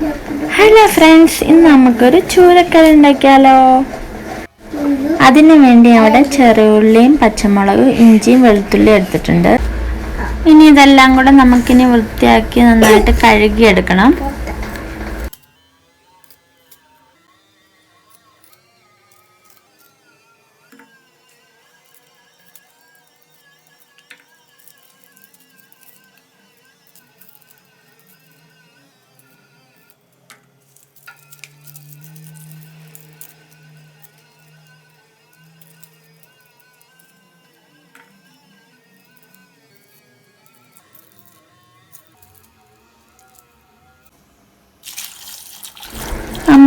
Hello friends ഇന്ന് നമുക്കൊരു ചൂരക്കറി ഉണ്ടാക്കിയാലോ? അതിനു വേണ്ടി അവിടെ ചെറിയുള്ളിയും പച്ചമുളകും ഇഞ്ചിയും വെളുത്തുള്ളിയും എടുത്തിട്ടുണ്ട്. ഇനി ഇതെല്ലാം കൂടെ നമുക്കിനി വൃത്തിയാക്കി നന്നായിട്ട് കഴുകിയെടുക്കണം.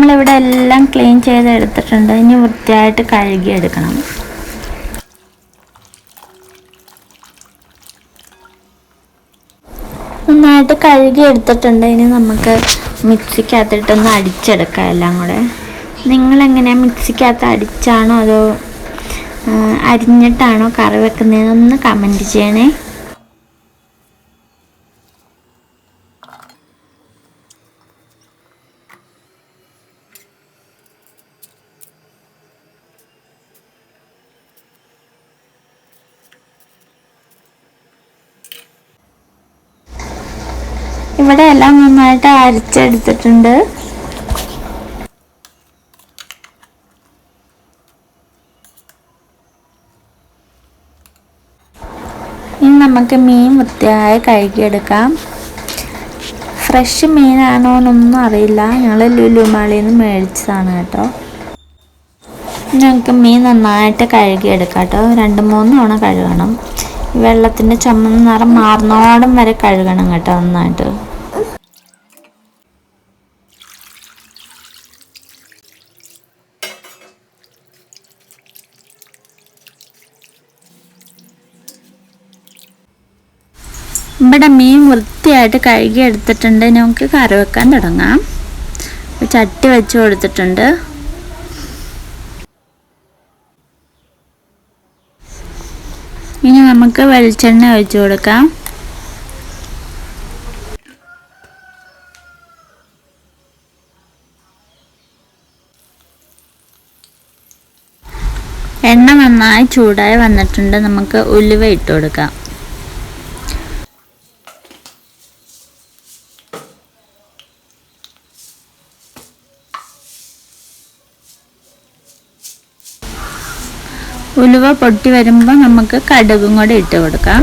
നമ്മളിവിടെ എല്ലാം ക്ലീൻ ചെയ്ത് എടുത്തിട്ടുണ്ട് ഇനി വൃത്തിയായിട്ട് കഴുകി എടുക്കണം നന്നായിട്ട് കഴുകി എടുത്തിട്ടുണ്ട് ഇനി നമുക്ക് മിക്സിക്കകത്തിട്ടൊന്ന് അടിച്ചെടുക്കാം എല്ലാം കൂടെ. നിങ്ങളെങ്ങനെയാണ് മിക്സിക്കകത്ത് അടിച്ചാണോ അതോ അരിഞ്ഞിട്ടാണോ കറി വെക്കുന്നതെന്നൊന്ന് കമന്റ് ചെയ്യണേ. ഇവിടെ എല്ലാം നന്നായിട്ട് അരച്ചെടുത്തിട്ടുണ്ട്. ഇനി നമുക്ക് മീൻ വൃത്തിയായി കഴുകിയെടുക്കാം. ഫ്രഷ് മീനാണോ എന്നൊന്നും അറിയില്ല. ഞങ്ങൾ ലുലുമാളിയിൽ നിന്ന് മേടിച്ചതാണ് കേട്ടോ. ഞങ്ങൾക്ക് മീൻ നന്നായിട്ട് കഴുകിയെടുക്കാം കേട്ടോ. രണ്ട് മൂന്ന് തവണ കഴുകണം. വെള്ളത്തിന്റെ ചുമന്ന നിറം മാറുന്നോടം വരെ കഴുകണം കേട്ടോ നന്നായിട്ട്. ഇവിടെ മീൻ വൃത്തിയായിട്ട് കഴുകി എടുത്തിട്ടുണ്ട്. നമുക്ക് കറി വെക്കാൻ തുടങ്ങാം. ചട്ടി വെച്ച് കൊടുത്തിട്ടുണ്ട്. ഇനി നമുക്ക് വെളിച്ചെണ്ണ ഒഴിച്ചു കൊടുക്കാം. എണ്ണ നന്നായി ചൂടായി വന്നിട്ടുണ്ട്. നമുക്ക് ഉലുവ ഇട്ട് കൊടുക്കാം. ഉലുവ പൊട്ടി വരുമ്പോൾ നമുക്ക് കടുകും കൂടെ ഇട്ട് കൊടുക്കാം.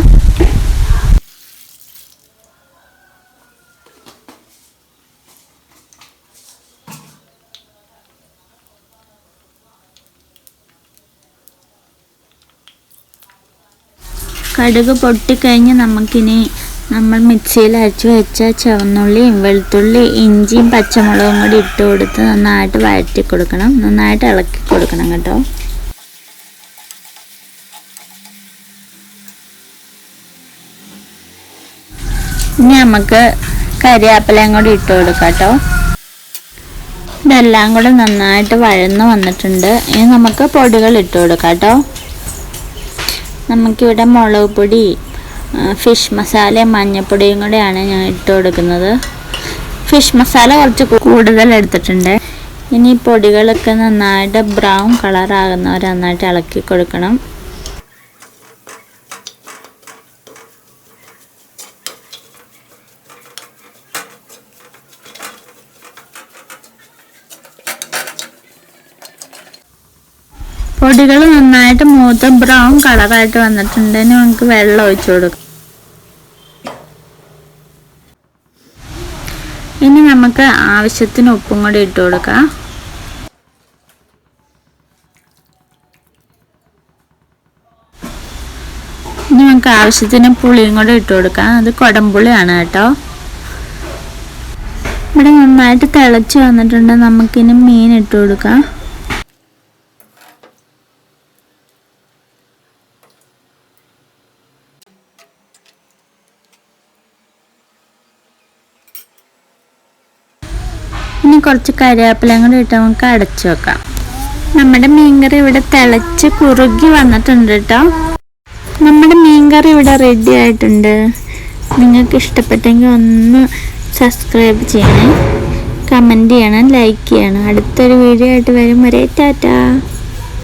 കടുക് പൊട്ടിക്കഴിഞ്ഞ് നമുക്കിനി നമ്മൾ മിക്സിയിൽ അരച്ച് വെച്ച ചുവന്നുള്ളിയും വെളുത്തുള്ളി ഇഞ്ചിയും പച്ചമുളകും കൂടി ഇട്ട് കൊടുത്ത് നന്നായിട്ട് വഴറ്റി കൊടുക്കണം. നന്നായിട്ട് ഇളക്കി കൊടുക്കണം കേട്ടോ. ഇനി നമുക്ക് കരിയാപ്പിലയും കൂടി ഇട്ട് കൊടുക്കാം കേട്ടോ ഇതെല്ലാം കൂടെ നന്നായിട്ട് വഴന്ന് വന്നിട്ടുണ്ട്. ഇനി നമുക്ക് പൊടികൾ ഇട്ട് കൊടുക്കാം കേട്ടോ നമുക്കിവിടെ മുളക് പൊടി ഫിഷ് മസാലയും മഞ്ഞൾപ്പൊടിയും കൂടെയാണ് ഞാൻ ഇട്ട് കൊടുക്കുന്നത്. ഫിഷ് മസാല കുറച്ച് കൂടുതൽ എടുത്തിട്ടുണ്ട്. ഇനി പൊടികളൊക്കെ നന്നായിട്ട് ബ്രൗൺ കളറാകുന്നവരെ നന്നായിട്ട് ഇളക്കി കൊടുക്കണം. പൊടികൾ നന്നായിട്ട് മൂത്ത് ബ്രൗൺ കളറായിട്ട് വന്നിട്ടുണ്ട്. ഇനി നമുക്ക് വെള്ളം ഒഴിച്ചു കൊടുക്കാം. ഇനി നമുക്ക് ആവശ്യത്തിന് ഉപ്പും കൂടി ഇട്ട് കൊടുക്കാം. ഇനി നമുക്ക് ആവശ്യത്തിന് പുളിയും കൂടെ ഇട്ട് കൊടുക്കാം. അത് കുടംപുളിയാണ് കേട്ടോ. ഇവിടെ നന്നായിട്ട് തിളച്ച് വന്നിട്ടുണ്ട്. നമുക്കിനി മീൻ ഇട്ട് കൊടുക്കാം. കുറച്ച് കറിവേപ്പിലയും കൂടി ഇട്ട് നമുക്ക് അടച്ചു വെക്കാം. നമ്മുടെ മീൻകറി ഇവിടെ തിളച്ച് കുറുകി വന്നിട്ടുണ്ട് കേട്ടോ. നമ്മുടെ മീൻകറി ഇവിടെ റെഡി ആയിട്ടുണ്ട്. നിങ്ങൾക്ക് ഇഷ്ടപ്പെട്ടെങ്കിൽ ഒന്ന് സബ്സ്ക്രൈബ് ചെയ്യണേ. കമന്റ് ചെയ്യണം ലൈക്ക് ചെയ്യണം. അടുത്തൊരു വീഡിയോ ആയിട്ട് വരും. വരെ ടാറ്റാ.